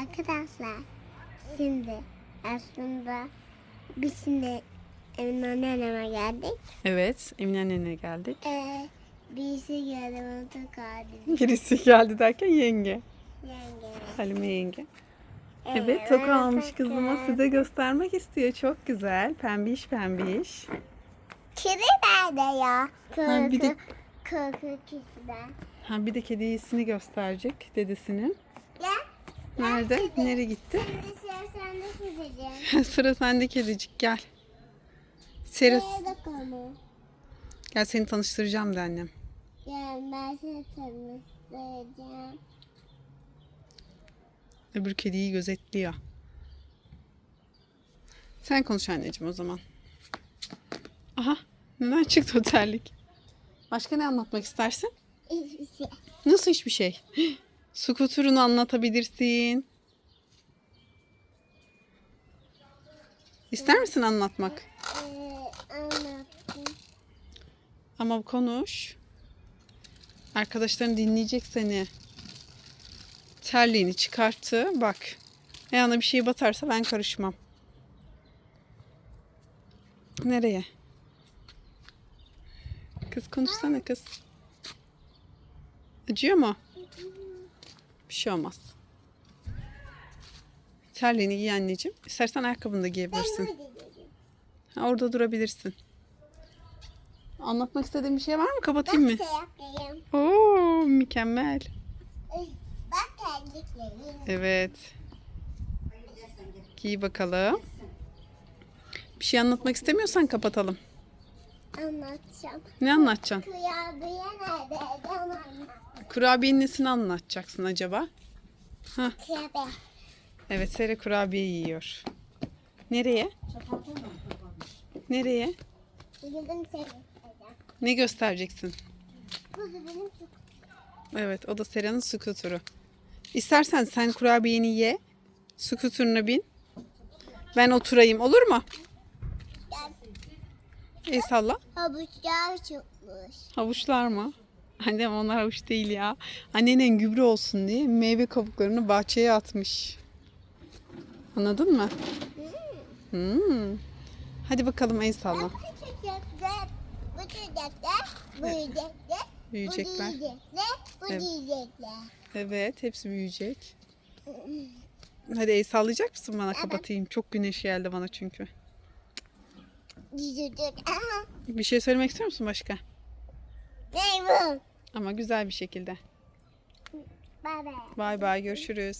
Arkadaşlar şimdi aslında biz şimdi Emine anneme geldik. Evet, Emine annene geldik. Ee, birisi geldi bana tokadı. Birisi geldi derken yenge. Yenge. Halime yenge. Ee, Evet, toka almış toka. kızıma size göstermek istiyor. Çok güzel. Pembiş pembiş. Kedi nerede ya? Ha, bir de- Kırkı kedi de. Ha bir de kedisini gösterecek dedesinin. Nerede? Nereye gitti? Sıra sende gideceğim. Sıra sende kedicik gel. Konu? Gel seni tanıştıracağım de annem. Gel ben seni tanıştıracağım. Öbür kediyi gözetliyor. Sen konuş anneciğim o zaman. Aha neden çıktı o terlik? Başka ne anlatmak istersin? Hiçbir şey. Nasıl hiçbir şey? Skuturunu anlatabilirsin. İster misin anlatmak? Ee, anlattım. Ama konuş. Arkadaşların dinleyecek seni. Terliğini çıkarttı. Bak. Ayağına bir şey batarsa ben karışmam. Nereye? Kız konuşsana kız. Acıyor mu? Bir şey olmaz. Terliğini giy anneciğim. İstersen ayakkabını da giyebilirsin. Ha, orada durabilirsin. Anlatmak istediğin bir şey var mı? Kapatayım mı? Şey. Oo, mükemmel. Bak terliklerim. Evet. Giy bakalım. Bir şey anlatmak istemiyorsan kapatalım. Anlatacağım. Ne anlatacaksın? Kurabiye nerede? Ben anlat. Kurabiyenin nesini anlatacaksın acaba? Kurabiye. Evet, Sera kurabiye yiyor. Nereye? Nereye? Ne göstereceksin? Çok Evet, o da Sera'nın skuturu. İstersen sen kurabiyeni ye. Skuturuna bin. Ben oturayım, olur mu? El salla. Havuçlar çıkmış. Havuçlar mı? Annem onlar havuç değil ya. Annenin gübre olsun diye meyve kabuklarını bahçeye atmış. Anladın mı? Hmm. Hadi bakalım el salla. Bu çocuklar, bu çocuklar, bu yiyecekler, bu Büyüyecekler. yiyecekler, bu Evet. hepsi büyüyecek. Hadi el sallayacak mısın bana kapatayım? Çok güneş geldi bana çünkü. Yiyecek. Aha. Bir şey söylemek istiyor musun başka? Ne bu? Ama güzel bir şekilde. Bye bye. Bay bay görüşürüz.